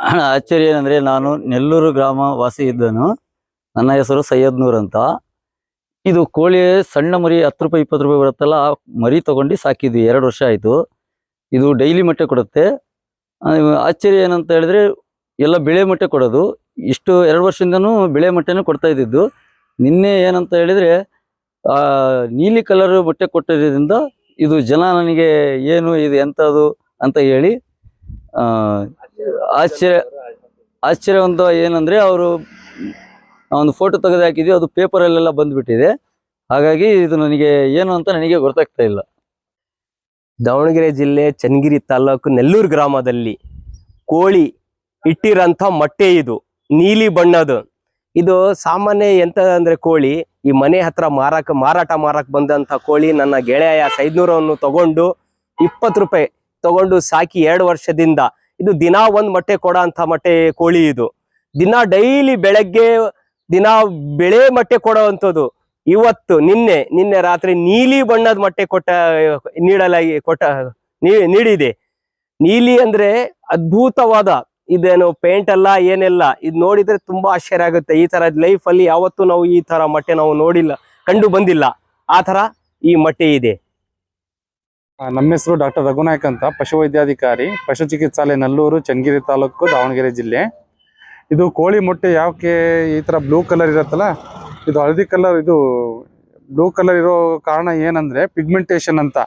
ಆಶ್ಚರ್ಯ ಏನಂದ್ರೆ ನಾನು ನೆಲ್ಲೂರು ಗ್ರಾಮ ವಾಸಿ ಇದ್ದನು. ನನ್ನ ಹೆಸರು ಸೈಯದ್ ನೂರ್ ಅಂತ. ಇದು ಕೋಳಿ ಸಣ್ಣ ಮರಿ ಹತ್ತು ರೂಪಾಯಿ, ಇಪ್ಪತ್ತು ರೂಪಾಯಿ ಬರುತ್ತಲ್ಲ, ಆ ಮರಿ ತಗೊಂಡು ಸಾಕಿದ್ವಿ, ಎರಡು ವರ್ಷ ಆಯ್ತು. ಇದು ಡೈಲಿ ಮೊಟ್ಟೆ ಕೊಡುತ್ತೆ. ಆಶ್ಚರ್ಯ ಏನಂತ ಹೇಳಿದ್ರೆ, ಎಲ್ಲ ಬಿಳೆ ಮೊಟ್ಟೆ ಕೊಡೋದು. ಇಷ್ಟು ಎರಡು ವರ್ಷದಿಂದನೂ ಬಿಳೆ ಮೊಟ್ಟೆನೂ ಕೊಡ್ತಾ ಇದ್ದಿದ್ದು. ನಿನ್ನೆ ಏನಂತ ಹೇಳಿದ್ರೆ, ಆ, ನೀಲಿ ಕಲರ್ ಮೊಟ್ಟೆ ಕೊಟ್ಟಿರೋದ್ರಿಂದ ಇದು ಜನ ನನಗೆ ಏನು ಇದು ಎಂಥದ್ದು ಅಂತ ಹೇಳಿ ಆಶ್ಚರ್ಯ ಆಶ್ಚರ್ಯ ಒಂದು ಏನಂದ್ರೆ ಅವರು ಒಂದು ಫೋಟೋ ತೆಗೆದು ಹಾಕಿದ್ವಿ, ಅದು ಪೇಪರಲ್ಲೆಲ್ಲ ಬಂದ್ಬಿಟ್ಟಿದೆ. ಹಾಗಾಗಿ ಇದು ನನಗೆ ಏನು ಅಂತ ನನಗೆ ಗೊತ್ತಾಗ್ತಾ ಇಲ್ಲ. ದಾವಣಗೆರೆ ಜಿಲ್ಲೆ ಚನ್ನಗಿರಿ ತಾಲೂಕು ನೆಲ್ಲೂರು ಗ್ರಾಮದಲ್ಲಿ ಕೋಳಿ ಇಟ್ಟಿರೋಂಥ ಮೊಟ್ಟೆ ಇದು, ನೀಲಿ ಬಣ್ಣದ ಇದು ಸಾಮಾನ್ಯ ಎಂತ ಅಂದ್ರೆ ಕೋಳಿ, ಈ ಮನೆ ಹತ್ರ ಮಾರಾಕ, ಮಾರಾಟ ಮಾರಕ್ ಬಂದಂತ ಕೋಳಿ ನನ್ನ ಗೆಳೆಯ ಸೈದ್ನೂರವನ್ನು ತಗೊಂಡು ಇಪ್ಪತ್ತು ರೂಪಾಯಿ ತಗೊಂಡು ಸಾಕಿ ಎರಡು ವರ್ಷದಿಂದ ಇದು ದಿನಾ ಒಂದ್ ಮೊಟ್ಟೆ ಕೊಡೋ ಅಂತ ಮೊಟ್ಟೆ ಕೋಳಿ ಇದು. ದಿನ ಡೈಲಿ ಬೆಳಗ್ಗೆ ದಿನ ಬೆಳೆ ಮೊಟ್ಟೆ ಕೊಡುವಂಥದ್ದು. ಇವತ್ತು, ನಿನ್ನೆ ನಿನ್ನೆ ರಾತ್ರಿ ನೀಲಿ ಬಣ್ಣದ ಮೊಟ್ಟೆ ಕೊಟ್ಟ ನೀಡಲಾಗಿ ಕೊಟ್ಟ ನೀಡಿದೆ. ನೀಲಿ ಅಂದ್ರೆ ಅದ್ಭುತವಾದ, ಇದೇನು ಪೇಂಟ್ ಅಲ್ಲ, ಏನೆಲ್ಲ. ಇದು ನೋಡಿದ್ರೆ ತುಂಬಾ ಆಶ್ಚರ್ಯ ಆಗುತ್ತೆ. ಈ ತರ ಲೈಫ್ ಅಲ್ಲಿ ಯಾವತ್ತೂ ನಾವು ಈ ತರ ಮೊಟ್ಟೆ ನಾವು ನೋಡಿಲ್ಲ, ಕಂಡು ಬಂದಿಲ್ಲ. ಆ ತರ ಈ ಮೊಟ್ಟೆ ಇದೆ. ನಮ್ಮ ಹೆಸರು ಡಾಕ್ಟರ್ ರಘುನಾಯಕ್ ಅಂತ, ಪಶುವೈದ್ಯಾಧಿಕಾರಿ ಪಶು ಚಿಕಿತ್ಸಾಲಯ ನಲ್ಲೂರು, ಚನ್ನಗಿರಿ ತಾಲೂಕು, ದಾವಣಗೆರೆ ಜಿಲ್ಲೆ. ಇದು ಕೋಳಿ ಮೊಟ್ಟೆ ಯಾಕೆ ಈ ಥರ ಬ್ಲೂ ಕಲರ್ ಇರುತ್ತಲ್ಲ, ಇದು ಹಳದಿ ಕಲರ್ ಇದು ಬ್ಲೂ ಕಲರ್ ಇರೋ ಕಾರಣ ಏನಂದ್ರೆ ಪಿಗ್ಮೆಂಟೇಷನ್ ಅಂತ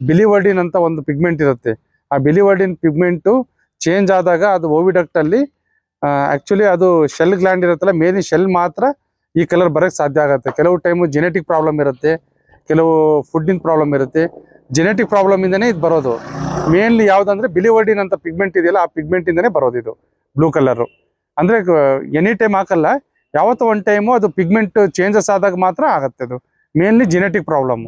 ಬಿಲಿವರ್ಡಿನ್ ಅಂತ ಒಂದು ಪಿಗ್ಮೆಂಟ್ ಇರುತ್ತೆ. ಆ ಬಿಲಿವರ್ಡಿನ್ ಪಿಗ್ಮೆಂಟು ಚೇಂಜ್ ಆದಾಗ ಅದು ಓವಿಡಕ್ಟ್ ಅಲ್ಲಿ ಆಕ್ಚುಲಿ ಅದು ಶೆಲ್ ಗ್ಲ್ಯಾಂಡ್ ಇರುತ್ತಲ್ಲ ಮೇಲಿನ ಶೆಲ್ ಮಾತ್ರ ಈ ಕಲರ್ ಬರಕ್ಕೆ ಸಾಧ್ಯ ಆಗುತ್ತೆ. ಕೆಲವು ಟೈಮು ಜೆನೆಟಿಕ್ ಪ್ರಾಬ್ಲಮ್ ಇರುತ್ತೆ. ಕೆಲವು ಫುಡ್ಡಿನ ಪ್ರಾಬ್ಲಮ್ ಇರುತ್ತೆ. ಜೆನೆಟಿಕ್ ಪ್ರಾಬ್ಲಮ್ ಇಂದನೇ ಇದು ಬರೋದು. ಮೇನ್ಲಿ ಯಾವುದಂದ್ರೆ ಬಿಲಿವರ್ಡಿನ್ ಅಂತ ಪಿಗ್ಮೆಂಟ್ ಇದೆಯಲ್ಲ, ಆ ಪಿಗ್ಮೆಂಟ್ ಇಂದನೇ ಬರೋದು ಇದು ಬ್ಲೂ ಕಲರ್ ಅಂದ್ರೆ ಎನಿ ಟೈಮ್ ಹಾಕಲ್ಲ, ಯಾವತ್ತೋ ಒನ್ ಟೈಮು ಅದು ಪಿಗ್ಮೆಂಟ್ ಚೇಂಜಸ್ ಆದಾಗ ಮಾತ್ರ ಆಗತ್ತೆ ಅದು. Mainly genetic problem